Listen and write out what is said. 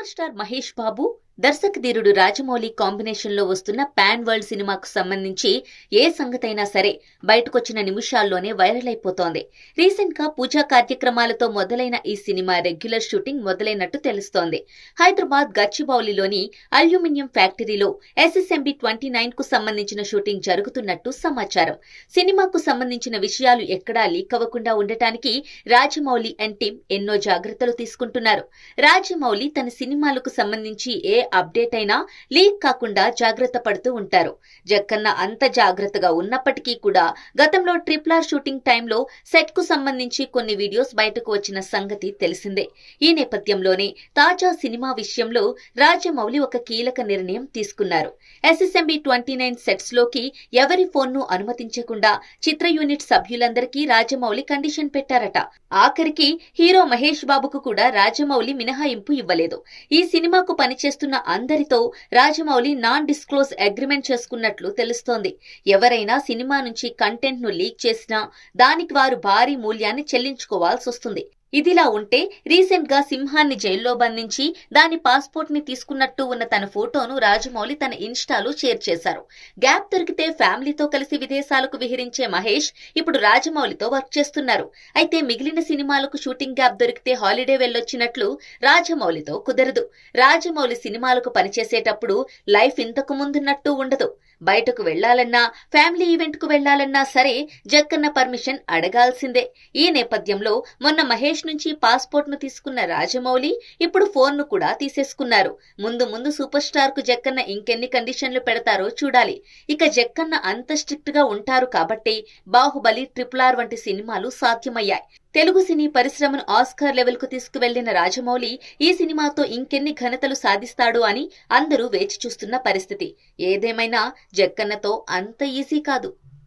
Super star Mahesh Babu దర్శకధీరుడు రాజమౌళి కాంబినేషన్లో వస్తున్న పాన్ వరల్డ్ సినిమాకు సంబంధించి ఏ సంగతైనా సరే బయటకొచ్చిన నిమిషాల్లోనే వైరల్ అయిపోతోంది. రీసెంట్గా పూజా కార్యక్రమాలతో మొదలైన ఈ సినిమా రెగ్యులర్ షూటింగ్ మొదలైనట్టు తెలుస్తోంది. హైదరాబాద్ గచ్చిబౌలిలోని అల్యూమినియం ఫ్యాక్టరీలో ఎస్ఎస్ఎంబి ట్వంటీ నైన్కు సంబంధించిన షూటింగ్ జరుగుతున్నట్టు సమాచారం. సినిమాకు సంబంధించిన విషయాలు ఎక్కడా లీక్ అవ్వకుండా ఉండటానికి రాజమౌళి అండ్ టీం ఎన్నో జాగ్రత్తలు తీసుకుంటున్నారు. రాజమౌళి తన సినిమాలకు సంబంధించి ఏ అప్డేట్ అయినా లీక్ కాకుండా జాగ్రత్త పడుతూ ఉంటారు. జక్కన్న అంత జాగ్రత్తగా ఉన్నప్పటికీ కూడా గతంలో ట్రిపుల్ ఆర్ షూటింగ్ టైంలో సెట్కు సంబంధించి కొన్ని వీడియోస్ బయటకు వచ్చిన సంగతి తెలిసిందే. ఈ నేపథ్యంలోనే తాజా సినిమా విషయంలో రాజమౌళి ఒక కీలక నిర్ణయం తీసుకున్నారు. ఎస్ఎస్ఎంబి ట్వంటీ నైన్ సెట్స్లోకి ఎవరి ఫోన్ను అనుమతించకుండా చిత్ర యూనిట్ సభ్యులందరికీ రాజమౌళి కండిషన్ పెట్టారట. ఆఖరికి హీరో మహేష్ బాబుకు కూడా రాజమౌళి మినహాయింపు ఇవ్వలేదు. ఈ సినిమాకు పనిచేస్తున్న అందరితో రాజమౌళి నాన్ డిస్క్లోజ్ అగ్రిమెంట్ చేసుకున్నట్లు తెలుస్తోంది. ఎవరైనా సినిమా నుంచి కంటెంట్ను లీక్ చేసినా దానికి వారు భారీ మూల్యాన్ని చెల్లించుకోవాల్సి వస్తుంది ఇదిలా ఉంటే రీసెంట్గా సింహాన్ని జైల్లో బంధించి దాని పాస్పోర్ట్ని తీసుకున్నట్టు ఉన్న తన ఫోటోను రాజమౌళి తన ఇన్స్టాలో షేర్ చేశారు. గ్యాప్ దొరికితే ఫ్యామిలీతో కలిసి విదేశాలకు విహరించే మహేష్ ఇప్పుడు రాజమౌళితో వర్క్ చేస్తున్నారు. అయితే మిగిలిన సినిమాలకు షూటింగ్ గ్యాప్ దొరికితే హాలిడే వెళ్ళొచ్చినట్లు రాజమౌళితో కుదరదు. రాజమౌళి సినిమాలకు పనిచేసేటప్పుడు లైఫ్ ఇంతకు ముందున్నట్టు ఉండదు. బయటకు వెళ్ళాలన్నా ఫ్యామిలీ ఈవెంట్కు వెళ్ళాలన్నా సరే జక్కన్న పర్మిషన్ అడగాల్సిందే. ఈ నేపథ్యంలో మొన్న మహేష్ నుంచి పాస్పోర్ట్ను తీసుకున్న రాజమౌళి ఇప్పుడు ఫోన్ను కూడా తీసేసుకున్నారు. ముందు ముందు సూపర్ స్టార్కు జక్కన్న ఇంకెన్ని కండిషన్లు పెడతారో చూడాలి. ఇక జక్కన్న అంత స్ట్రిక్ట్గా ఉంటారు కాబట్టి బాహుబలి ట్రిపుల్ ఆర్ వంటి సినిమాలు సాధ్యమయ్యాయి. తెలుగు సినీ పరిశ్రమను ఆస్కార్ లెవెల్కు తీసుకువెళ్ళిన రాజమౌళి ఈ సినిమాతో ఇంకెన్ని ఘనతలు సాధిస్తాడు అని అందరూ వేచి చూస్తున్న పరిస్థితి. ఏదేమైనా జక్కన్నతో అంత ఈజీ కాదు.